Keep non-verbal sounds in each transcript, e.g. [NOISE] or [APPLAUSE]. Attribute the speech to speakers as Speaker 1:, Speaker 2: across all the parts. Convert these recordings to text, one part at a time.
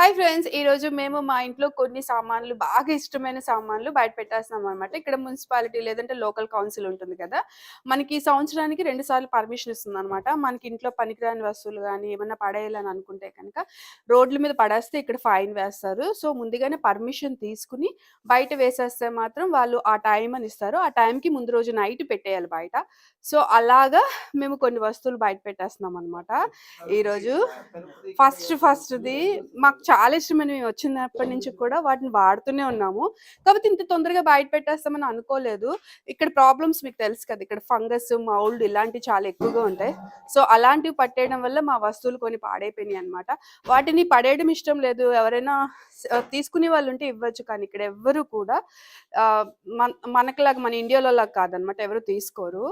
Speaker 1: Hi friends ఈరోజు మేము మా ఇంట్లో కొన్ని సామాన్లు బాగా ఇష్టమైన సామాన్లు బయట పెట్టేస్తున్నాం అనమాట ఇక్కడ మున్సిపాలిటీ లేదంటే లోకల్ కౌన్సిల్ ఉంటుంది కదా. మనకి ఈ సంవత్సరానికి రెండు సార్లు పర్మిషన్ ఇస్తుంది అనమాట మనకి ఇంట్లో పనికిరాని వస్తువులు కానీ ఏమన్నా పడేయాలని అనుకుంటే కనుక రోడ్ల మీద పడేస్తే ఇక్కడ ఫైన్ వేస్తారు. సో ముందుగానే పర్మిషన్ తీసుకుని బయట వేసేస్తే మాత్రం వాళ్ళు ఆ టైం అని ఇస్తారు. ఆ టైంకి ముందు రోజు నైట్ పెట్టేయాలి బయట. సో అలాగా మేము కొన్ని వస్తువులు బయట పెట్టేస్తున్నాం అనమాట ఈరోజు ఫస్ట్ ఫస్ట్‌ది మాకు చాలా ఇష్టమని మేము వచ్చినప్పటి నుంచి కూడా వాటిని వాడుతూనే ఉన్నాము. కాబట్టి ఇంత తొందరగా బయట పెట్టేస్తామని అనుకోలేదు. ఇక్కడ ప్రాబ్లమ్స్ మీకు తెలుసు కదా! ఇక్కడ ఫంగస్, మౌల్డ్ ఇలాంటివి చాలా ఎక్కువగా ఉంటాయి. సో, అలాంటివి పట్టేయడం వల్ల మా వస్తువులు కొన్ని పాడైపోయినాయి అన్నమాట. వాటిని పడేయడం ఇష్టం లేదు. ఎవరైనా తీసుకునే వాళ్ళు ఉంటే ఇవ్వచ్చు. కానీ ఇక్కడ ఎవ్వరు కూడా మన మనకులాగా మన ఇండియాలో లాగా కాదనమాట. ఎవరు తీసుకోరు.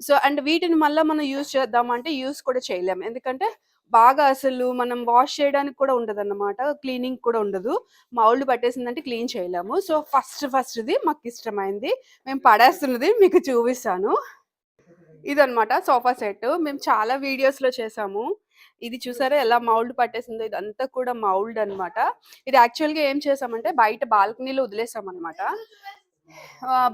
Speaker 1: సో, అండ్ వీటిని మళ్ళీ మనం యూజ్ చేద్దామంటే యూజ్ కూడా చేయలేము. ఎందుకంటే బాగా అసలు మనం వాష్ చేయడానికి కూడా ఉండదన్నమాట. క్లీనింగ్ కూడా ఉండదు. మౌల్డ్ పట్టేసిందంటే క్లీన్ చేయలేము. సో, ఫస్ట్ ఫస్ట్‌ది మాకిష్టమైంది. మేము పడేస్తున్నది మీకు చూపిస్తాను. ఇదనమాట సోఫా సెట్. మేము చాలా వీడియోస్‌లో చేసాము. ఇది చూసారా ఎలా మౌల్డ్ పట్టేసిందో ఇదంతా కూడా మౌల్డ్ అన్నమాట. ఇది యాక్చువల్‌గా ఏం చేసామంటే బయట బాల్కనీలో వదిలేసాం అనమాట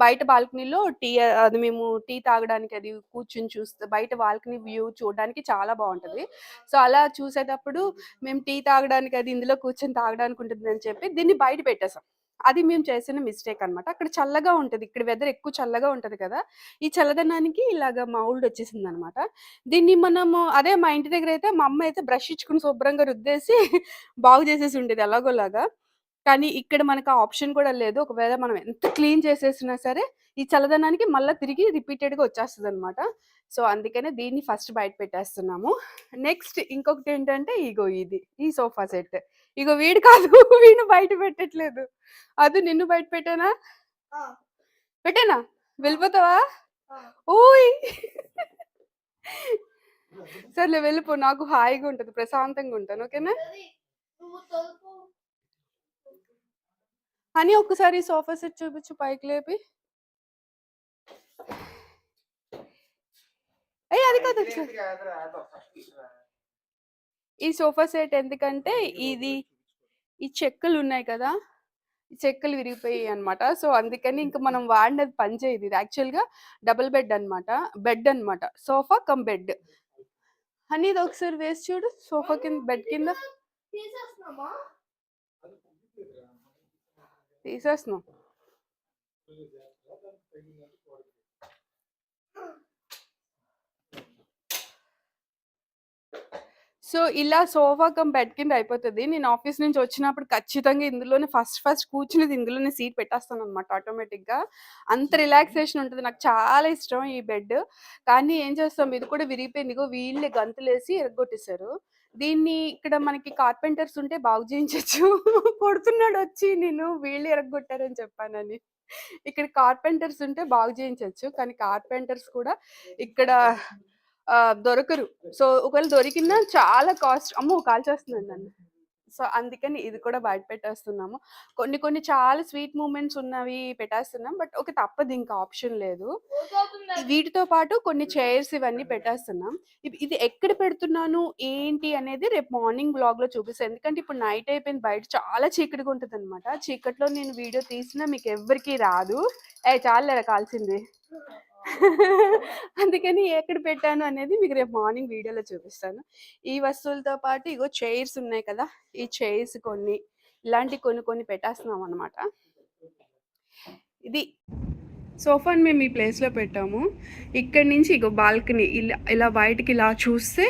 Speaker 1: బయట బాల్కనీలో టీ అది మేము టీ తాగడానికి అది కూర్చొని చూస్తే బయట బాల్కనీ వ్యూ చూడడానికి చాలా బాగుంటుంది సో, అలా చూసేటప్పుడు మేము టీ తాగడానికి అది ఇందులో కూర్చొని తాగడానికి ఉంటుందని చెప్పి దీన్ని బయట పెట్టేసాం. అది మేము చేసిన మిస్టేక్ అన్నమాట. అక్కడ చల్లగా ఉంటుంది ఇక్కడ వెదర్ ఎక్కువ చల్లగా ఉంటుంది కదా! ఈ చల్లదనానికి ఇలాగ మౌల్డ్ వచ్చేసిందనమాట. దీన్ని మనము అదే మా ఇంటి దగ్గర అయితే మా అమ్మ అయితే బ్రష్ ఇచ్చుకొని శుభ్రంగా రుద్దేసి [LAUGHS] బాగు చేసేసి ఉండేది ఎలాగోలాగా. కానీ ఇక్కడ మనకు ఆ ఆప్షన్ కూడా లేదు. ఒకవేళ మనం ఎంత క్లీన్ చేసేసినా సరే ఈ చల్లదనానికి మళ్ళా తిరిగి రిపీటెడ్‌గా వచ్చేస్తదనమాట. సో, అందుకనే దీన్ని ఫస్ట్ బయట పెట్టేస్తున్నాము. నెక్స్ట్ ఇంకొకటేంటంటే ఇగో ఇది. ఈ సోఫా సెట్. ఇగో వీడు కాదు [LAUGHS] వీడిని బయట పెట్టట్లేదు. అదు నిన్ను బయట పెట్టానా? పెట్టానా? వెళ్ళిపోతావా? ఓయ్! [LAUGHS] సర్లే వెళ్ళిపో. నాకు హాయిగా ఉంటది. ప్రశాంతంగా ఉంటాను. ఓకేనా? హనీ ఒక్కసారి సోఫా సెట్ చూపించు పైకి లేపి. ఏయ్! అది కాదు. ఈ సోఫా సెట్ ఎందుకంటే ఇది ఈ చెక్కలున్నాయి కదా! ఈ చెక్కలు విరిగిపోయాయి అన్నమాట. సో, అందుకని ఇంక మనం వాడినది పని చేయదు. ఇది యాక్చువల్‌గా డబుల్ బెడ్ అన్నమాట. బెడ్ అన్నమాట. Sofa cum bed. హనీ ఇది ఒకసారి వేసి చూడు. సోఫా కింద బెడ్ కింద. తీసేస్తున్నాం. సో, ఇలా సోఫా కమ్ బెడ్ కింద అయిపోతది. నేను ఆఫీస్ నుంచి వచ్చినప్పుడు ఖచ్చితంగా ఇందులోనే ఫస్ట్ ఫస్ట్ కూర్చునేది ఇందులోనే సీట్ పెట్టేస్తాననమాట ఆటోమేటిక్‌గా. అంత రిలాక్సేషన్ ఉంటది. నాకు చాలా ఇష్టం ఈ బెడ్. కానీ ఏం చేస్తాం ఇది కూడా విరిగిపోయింది. ఇగో వీళ్ళే గంతులేసి ఇరగ్గొట్టేసారు. దీన్ని ఇక్కడ మనకి కార్పెంటర్స్ ఉంటే బాగు చేయించొచ్చు. [LAUGHS] కొడుతున్నాడొచ్చి నేను వీళ్ళు ఎరగొట్టారని చెప్పానని. ఇక్కడ కార్పెంటర్స్ ఉంటే బాగు చేయించొచ్చు. కానీ కార్పెంటర్స్ కూడా ఇక్కడ దొరకరు. సో, ఒకవేళ దొరికినా చాలా కాస్ట్ అమ్మో! కాల్చేస్తున్నాడు నన్ను. సో, అందుకని ఇది కూడా బయట పెట్టేస్తున్నాము. కొన్ని కొన్ని చాలా స్వీట్ మూమెంట్స్ ఉన్నవి పెట్టేస్తున్నాం. బట్ ఓకే తప్పదు ఇంకా ఆప్షన్ లేదు. వీటితో పాటు కొన్ని చైర్స్ ఇవన్నీ పెట్టేస్తున్నాం. ఇది ఎక్కడ పెడుతున్నాను, ఏంటి అనేది రేపు మార్నింగ్ వ్లాగ్‌లో చూపిస్తా. ఎందుకంటే ఇప్పుడు నైట్ అయిపోయింది. బయట చాలా చీకటిగా ఉంటదనమాట. చీకట్లో నేను వీడియో తీసినా మీకు ఎవ్వరికీ రాదు. ఏయ్! చాలులేరా కాల్చింది. అందుకని ఎక్కడ పెట్టాను అనేది మీకు రేపు మార్నింగ్ వీడియోలో చూపిస్తాను. ఈ వస్తువులతో పాటు ఇగో చైర్స్ ఉన్నాయి కదా! ఈ చైర్స్ కొన్ని ఇలాంటివి కొన్ని కొన్ని పెట్టేస్తున్నాం అనమాట. ఇది సోఫాని మేము ఈ ప్లేస్‌లో పెట్టాము. ఇక్కడి నుంచి ఇగో బాల్కనీ ఇలా ఇలా బయటకి ఇలా చూస్తే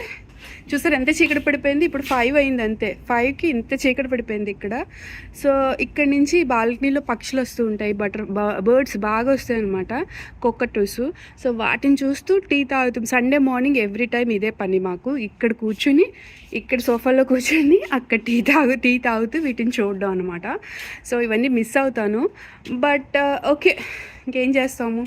Speaker 1: చూసారు ఎంత చీకటి పడిపోయింది. ఇప్పుడు ఫైవ్ అయింది అంతే. ఫైవ్కి ఇంత చీకటి పడిపోయింది ఇక్కడ. సో, ఇక్కడ నుంచి బాల్కనీలో పక్షులు వస్తూ ఉంటాయి. బటర్ బ బర్డ్స్ బాగా వస్తాయి అనమాట కొక్కటూస్ సో, వాటిని చూస్తూ టీ తాగుతాం. సండే మార్నింగ్ ఎవ్రీ టైం ఇదే పని మాకు. ఇక్కడ కూర్చొని ఇక్కడ సోఫాలో కూర్చొని అక్కడ టీ తాగు టీ తాగుతూ వీటిని చూడడం అనమాట. సో, ఇవన్నీ మిస్ అవుతాను. But okay. Uh,
Speaker 2: ఇంకేం చేస్తాము.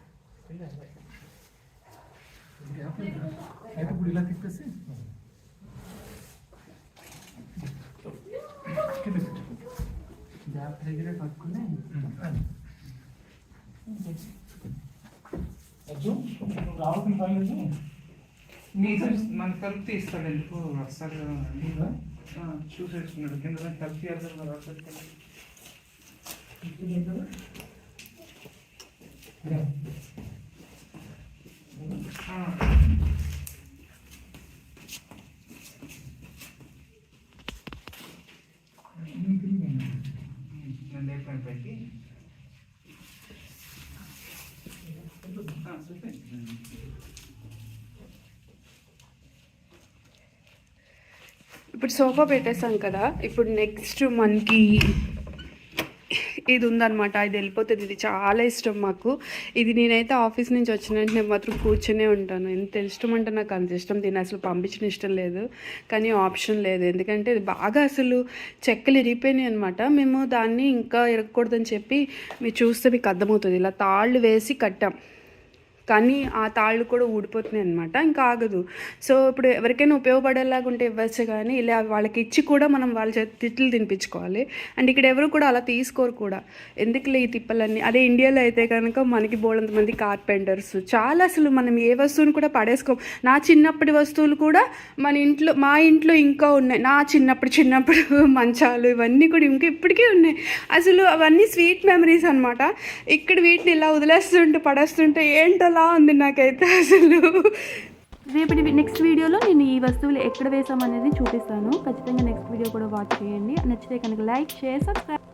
Speaker 2: అయితే ఇప్పుడు ఇలా తిప్పేసి కింద పెట్టు.
Speaker 3: దగ్గర పట్టుకుని
Speaker 2: రావాల్సిన పని లేదు
Speaker 3: నీతో మన కలుపు తీస్తాడు ఎందుకు వస్తాడు కదా చూసేసుకున్నాడు కింద కలిపి తీయాలి కదా వస్తాడు
Speaker 1: ఇప్పుడు సోఫా పెట్టేసాం కదా ఇప్పుడు నెక్స్ట్ మనకి ఇది ఉందన్నమాట ఇది వెళ్ళిపోతుంది. ఇది చాలా ఇష్టం మాకు. ఇది నేనైతే ఆఫీస్ నుంచి వచ్చిన వెంటనే మాత్రం కూర్చొనే ఉంటాను. ఎంత ఇష్టం అంటే నాకు అంత ఇష్టం. దీన్ని అసలు పంపించిన ఇష్టం లేదు. కానీ ఆప్షన్ లేదు. ఎందుకంటే ఇది బాగా అసలు చెక్కలు ఇరిగిపోయినాయి అనమాట మేము దాన్ని ఇంకా ఇరగకూడదని చెప్పి మీరు చూస్తే మీకు అర్థమవుతుంది. ఇలా తాళ్ళు వేసి కట్టాం. కానీ ఆ తాళ్ళు కూడా ఊడిపోతున్నాయి అనమాట ఇంకా ఆగదు. సో ఇప్పుడు ఎవరికైనా ఉపయోగపడేలాగా ఉంటే ఇవ్వచ్చు కానీ ఇలా వాళ్ళకి ఇచ్చి కూడా మనం వాళ్ళ చేతి తిట్లు తినిపించుకోవాలి. అండ్ ఇక్కడ ఎవరు కూడా అలా తీసుకోరు కూడా. ఎందుకులే ఈ తిప్పలన్నీ? అదే ఇండియాలో అయితే కనుక మనకి బోలంత మంది కార్పెంటర్స్. చాలా అసలు మనం ఏ వస్తువుని కూడా పడేసుకోం. నా చిన్నప్పటి వస్తువులు కూడా మన ఇంట్లో మా ఇంట్లో ఇంకా ఉన్నాయి. నా చిన్నప్పుడు చిన్నప్పుడు [LAUGHS] మంచాలు ఇవన్నీ కూడా ఇంకా ఇప్పటికీ ఉన్నాయి. అసలు అవన్నీ స్వీట్ మెమరీస్ అనమాట ఇక్కడ వీటిని ఇలా వదిలేస్తుంటే పడేస్తుంటే ఏంటో ఏంటలా ఉంది నాకైతే అసలు?
Speaker 4: రేపటి నెక్స్ట్ వీడియోలో నేను ఈ వస్తువులు ఎక్కడ వేసామనేది చూపిస్తాను. ఖచ్చితంగా నెక్స్ట్ వీడియో కూడా వాచ్ చేయండి. నచ్చితే కనుక లైక్ షేర్ సబ్స్క్రైబ్